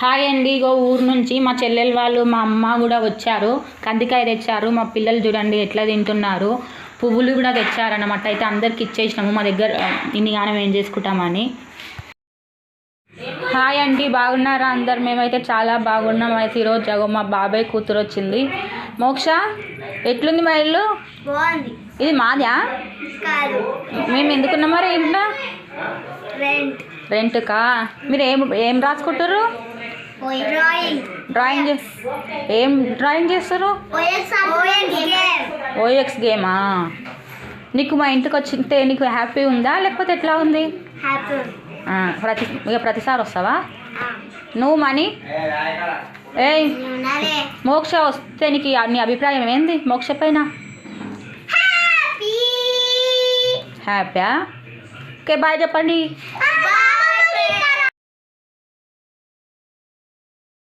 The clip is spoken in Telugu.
హాయ్ అండి ఇగో ఊరు నుంచి మా చెల్లెలు వాళ్ళు మా అమ్మ కూడా వచ్చారు. కందికాయ తెచ్చారు మా పిల్లలు చూడండి ఎట్లా తింటున్నారు. పువ్వులు కూడా తెచ్చారన్నమాట అయితే అందరికి ఇచ్చేసినాము. మా దగ్గర ఇన్ని గానం ఏం చేసుకుంటామని. హాయ్ అండి బాగున్నారా అందరు? మేమైతే చాలా బాగున్నాం. అయితే ఈరోజు జగో మా బాబాయ్ కూతురు వచ్చింది. మోక్ష ఎట్లుంది మా ఇల్లు? ఇది మాదా? మేము ఎందుకున్నాం మరి ఇంట్లో? రెంట్ రెంట్కా మీరు ఏం ఏం రాసుకుంటారు డ్రాయింగ్ ఏం డ్రాయింగ్ చేస్తారు? ఓఎక్స్ గేమా నీకు మా ఇంటికి వచ్చితే నీకు హ్యాపీ ఉందా? లేకపోతే ఎట్లా ఉంది? ప్రతి ఇక ప్రతిసారి వస్తావా? నువ్వు మనీ? ఉన్నదే మోక్ష వస్తే నీకు నీ అభిప్రాయం ఏంది? మోక్ష పైన? హ్యాపీ హ్యాపీయా ఓకే బాయ్ చెప్పండి.